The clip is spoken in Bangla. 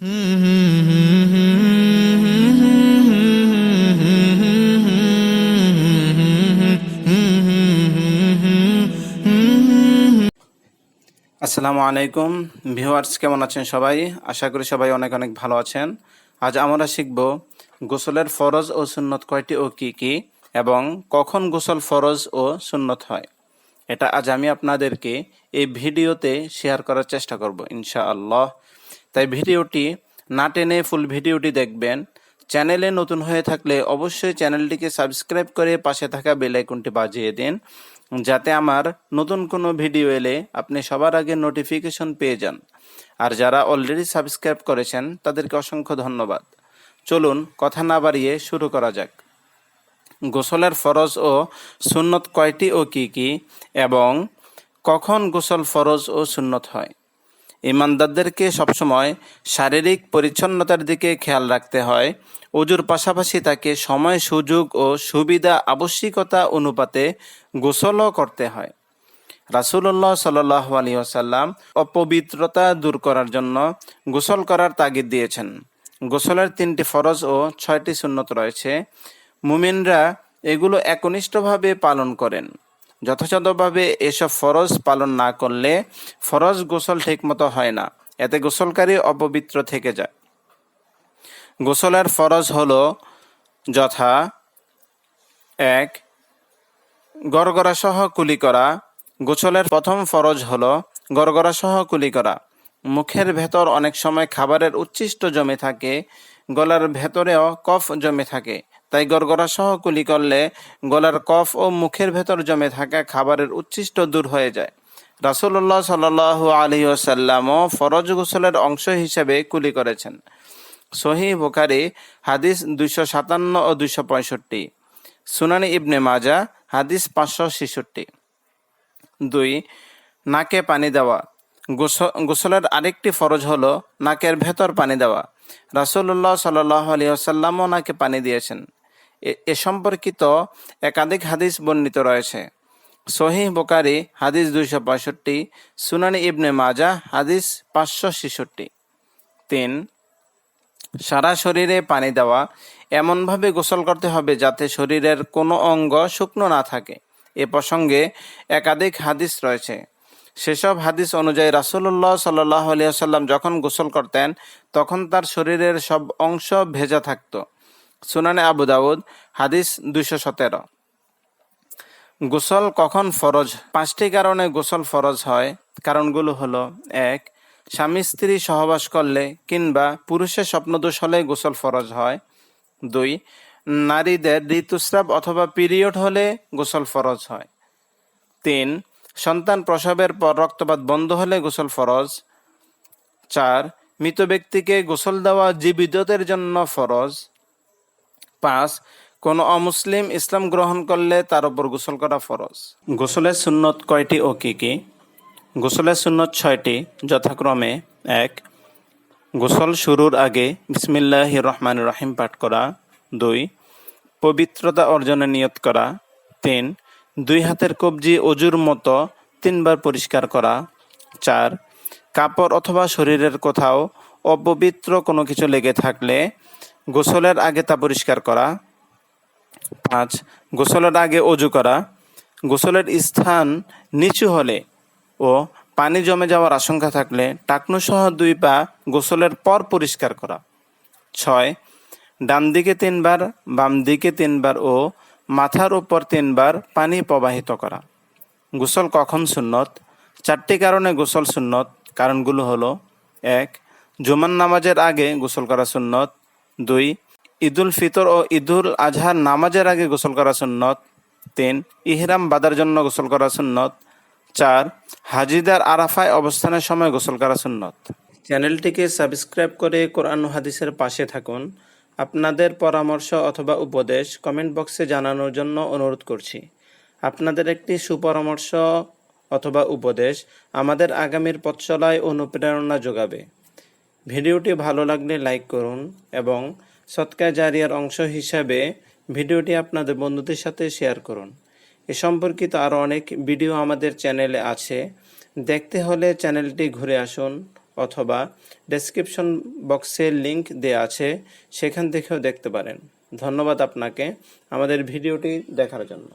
আসসালামু আলাইকুম। ভিউয়ার্স, কেমন আছেন সবাই? আশা করি সবাই অনেক অনেক ভালো আছেন। আজ আমরা শিখব গোসলের ফরজ ও সুন্নত কয়টি ও কি কি এবং কখন গোসল ফরজ ও সুন্নত হয়। এটা আজ আমি আপনাদেরকে এই ভিডিওতে শেয়ার করার চেষ্টা করব, ইনশাআল্লাহ। তাই ভিডিওটি না টেনে ফুল ভিডিওটি দেখবেন। চ্যানেলে নতুন হয়ে থাকলে অবশ্যই চ্যানেলটিকে সাবস্ক্রাইব করে পাশে থাকা বেল আইকনটি বাজিয়ে দিন, যাতে আমার নতুন কোনো ভিডিও এলে আপনি সবার আগে নোটিফিকেশন পেয়ে যান। আর যারা অলরেডি সাবস্ক্রাইব করেছেন, তাদেরকে অসংখ্য ধন্যবাদ। চলুন কথা না বাড়িয়ে শুরু করা যাক। গোসলের ফরজ ও সুন্নত কয়টি ও কি কি এবং কখন গোসল ফরজ ও সুন্নত হয়? ইমানদারদেরকে সবসময় শারীরিক পরিচ্ছন্নতার দিকে খেয়াল রাখতে হয়। অজুর পাশাপাশি তাকে সময়, সুযোগ ও সুবিধা আবশ্যিকতা অনুপাতে গোসলও করতে হয়। রাসুল্লাহ সাল্লাহ আলী আসাল্লাম অপবিত্রতা দূর করার জন্য গোসল করার তাগিদ দিয়েছেন। গোসলের তিনটি ফরজ ও ছয়টি সুন্নত রয়েছে। মুমিনরা এগুলো একনিষ্ঠভাবে পালন করেন। যথাযথভাবে এসব ফরজ পালন না করলে ফরজ গোসল ঠিকমতো হয় না। এতে গোসলকারী অপবিত্র থেকে যায়। গোসলের ফরজ হলো যথা, এক গড়গড়া সহ কুলি করা। গোসলের প্রথম ফরজ হলো গড়গড়া সহ কুলি করা। মুখের ভেতর অনেক সময় খাবারের উচ্ছিষ্ট জমে থাকে, গলার ভেতরেও কফ জমে থাকে। তাই গড়গড়া সহ কুলি করলে গলার কফ ও মুখের ভেতর জমে থাকা খাবারের উচ্ছিষ্ট দূর হয়ে যায়। রাসুল্লাহ সাল আলী ওসাল্লামও ফরজ গোসলের অংশ হিসেবে কুলি করেছেন। সহি বোকারি হাদিস দুইশো সাতান্ন ও দুইশো পঁয়ষট্টি। সুনানি ইবনে মাজা হাদিস পাঁচশো ছেষট্টি। দুই, নাকে পানি দেওয়া। গোস- গোসলের আরেকটি ফরজ হলো নাকের ভেতর পানি দেওয়া। রাসুল্লাহ সাল্লাহ আলী আসাল্লামও নাকে পানি দিয়েছেন। এ- সম্পর্কিত একাধিক হাদিস বর্ণিত রয়েছে। সহি বোকারি হাদিস দুইশো পঁয়ষট্টি, সুনানি ইবনে মাজা হাদিস পাঁচশো ছেষট্টি। তিন, সারা শরীরে পানি দেওয়া এমনভাবে গোসল করতে হবে যাতে শরীরের কোনো অঙ্গ শুকনো না থাকে। এ প্রসঙ্গে একাধিক হাদিস রয়েছে। সেসব হাদিস অনুযায়ী রাসুল্লাহ সাল্লাহ আলিয়াল্লাম যখন গোসল করতেন, তখন তার শরীরের সব অংশ ভেজা থাকত। সুনানে আবু দাউদ, হাদিস দুইশো সতেরো। গোসল কখন ফরজ? পাঁচটি কারণে গোসল ফরজ হয়। কারণগুলো হলো, এক, স্বামী স্ত্রী সহবাস করলে কিংবা পুরুষের স্বপ্নদোষ হলে গোসল ফরজ হয়। দুই, নারীদের ঋতুস্রাব অথবা পিরিয়ড হলে গোসল ফরজ হয়। তিন, সন্তান প্রসবের পর রক্তপাত বন্ধ হলে গোসল ফরজ। চার, মৃত ব্যক্তিকে গোসল দেওয়া জীবিতদের জন্য ফরজ। পাঁচ, কোন অমুসলিম ইসলাম গ্রহণ করলে তার উপর গোসল করা ফরজ? গোসলের সুন্নত কয়টি ও কি কি? গোসলের সুন্নত ছয়টি, যথাক্রমে এক, গোসল শুরুর আগে বিসমিল্লাহ রহমান রহিম পাঠ করা। দুই, পবিত্রতা অর্জনে নিয়ত করা। তিন, দুই হাতের কবজি অজুর মতো তিনবার পরিষ্কার করা। চার, কাপড় অথবা শরীরের কোথাও অপবিত্র কোনো কিছু লেগে থাকলে গোসলের আগে তা পরিষ্কার করা। পাঁচ, গোসলের আগে অজু করা। গোসলের স্থান নিচু হলে ও পানি জমে যাওয়ার আশঙ্কা থাকলে টাকনু সহ দুই পা গোসলের পর পরিষ্কার করা। ছয় ডান দিকে তিনবার বাম দিকে তিনবার ও মাথার উপর তিনবার পানি প্রবাহিত করা। গোসল কখন সুন্নত? চারটি কারণে গোসল সুন্নত। কারণগুলো হলো, এক জুমান নামাজের আগে গোসল করা সুন্নত। দুই, ঈদুল ফিতর ও ঈদুল আজহার নামাজের আগে গোসল করা সুন্নত। তিন, ইহরাম বাদার জন্য গোসল করা সুন্নত। চার, হাজিদার আরাফায় অবস্থানের সময় গোসল করা সুন্নত। চ্যানেলটিকে সাবস্ক্রাইব করে কোরআন হাদিসের পাশে থাকুন। আপনাদের পরামর্শ অথবা উপদেশ কমেন্ট বক্সে জানানোর জন্য অনুরোধ করছি। আপনাদের একটি সুপরামর্শ অথবা উপদেশ আমাদের আগামীর পথচলায় অনুপ্রেরণা যোগাবে। ভিডিওটি ভালো লাগলে লাইক করুন এবং সৎকা জারিয়ার অংশ হিসাবে ভিডিওটি আপনাদের বন্ধুদের সাথে শেয়ার করুন। এ সম্পর্কিত আরও অনেক ভিডিও আমাদের চ্যানেলে আছে। দেখতে হলে চ্যানেলটি ঘুরে আসুন অথবা ডেসক্রিপশন বক্সে লিংক দেওয়া আছে, সেখান থেকেও দেখতে পারেন। ধন্যবাদ আপনাকে আমাদের ভিডিওটি দেখার জন্য।